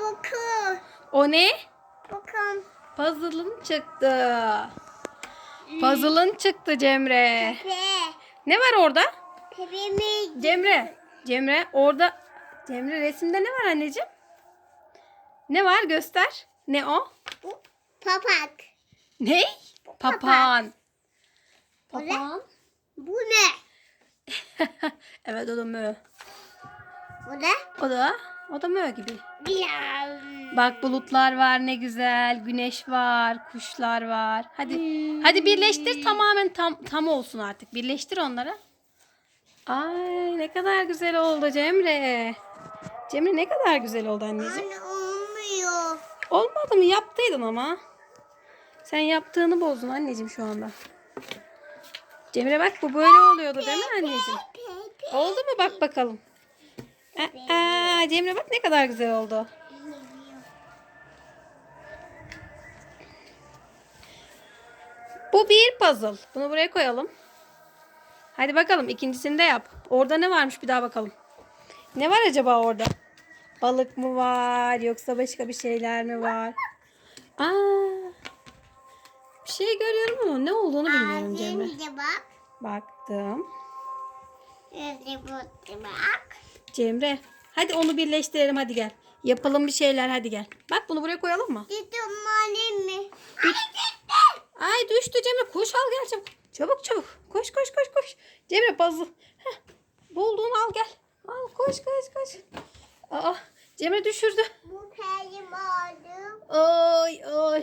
Bakın. O ne? Bakın. Puzzle'ın çıktı. Puzzle'ın çıktı Cemre. Pepe. Ne var orada? Pepe mi? Cemre. Cemre orada. Cemre resimde ne var anneciğim? Ne var göster. Ne o? Papak. Ne? Ne? Papağan. Bu ne? evet o da mö. Bu ne? O da o da mö gibi. Bak bulutlar var ne güzel. Güneş var, kuşlar var. Hadi hadi birleştir tamamen tam tam olsun artık. Birleştir onları. Ay ne kadar güzel oldu Cemre. Cemre ne kadar güzel oldu anneciğim. Anne olmuyor. Olmadı mı? Yaptıydın ama. Sen yaptığını bozdun anneciğim şu anda. Cemre bak bu böyle oluyordu değil mi anneciğim? Oldu mu? Bak bakalım. Aa, Cemre bak ne kadar güzel oldu. Bu bir puzzle. Bunu buraya koyalım. Hadi bakalım ikincisini de yap. Orada ne varmış bir daha bakalım. Ne var acaba orada? Balık mı var yoksa başka bir şeyler mi var? Aa, bir şey görüyorum ama ne olduğunu bilmiyorum Cemre. Bak. Baktım. Bak. Cemre hadi onu birleştirelim hadi gel. Yapalım bir şeyler hadi gel. Bak bunu buraya koyalım mı? Dedim annem mi? Ay düştü Cemre koş al gel çabuk. Çabuk çabuk. Koş koş koş koş. Cemre puzzle. Heh. Bulduğunu al gel. Al koş koş koş. Aa, Cemre düşürdü. Bu pelim aldım. Oy oy.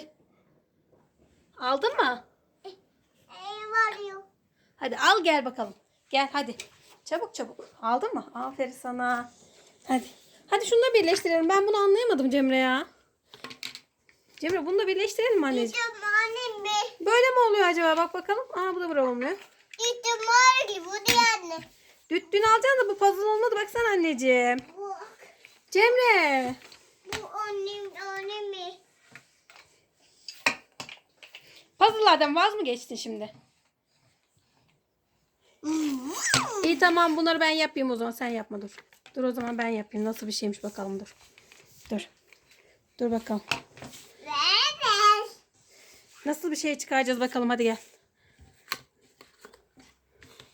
Aldın mı? Ev arıyor. Hadi al gel bakalım. Gel hadi. Çabuk çabuk. Aldın mı? Aferin sana. Hadi. Hadi şunu da birleştirelim. Ben bunu anlayamadım Cemre ya. Cemre bunu da birleştirelim mi anneciğim? Dedim annem mi? Böyle mi oluyor acaba? Bak bakalım. Aa bu da olmuyor. Dedim var bu diye anne. Düttün alacaksın da bu puzzle olmadı. Baksana anneciğim. Bu, Cemre. bu annem annem mi? Puzzle'lardan vaz mı geçtin şimdi? İyi tamam bunları ben yapayım o zaman. Sen yapma dur. Dur o zaman ben yapayım. Nasıl bir şeymiş bakalım dur. Dur. Dur bakalım. Nasıl bir şey çıkaracağız bakalım hadi gel.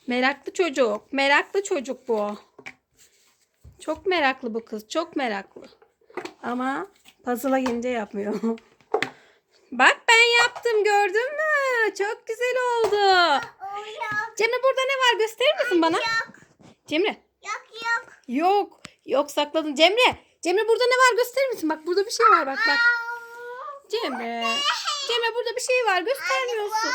Meraklı çocuk. Meraklı çocuk bu. Çok meraklı bu kız. Çok meraklı. Ama puzzle'a gelince yapmıyor. Bak ben yaptım gördün mü? Çok güzel oldu. O yok. Cemre burada ne var gösterir misin bana? Yok. Cemre. Yok yok. Yok. Yok sakladın. Cemre. Cemre burada ne var gösterir misin? Bak burada bir şey var bak bak. Cemre. Cemre burada bir şey var göstermiyorsun.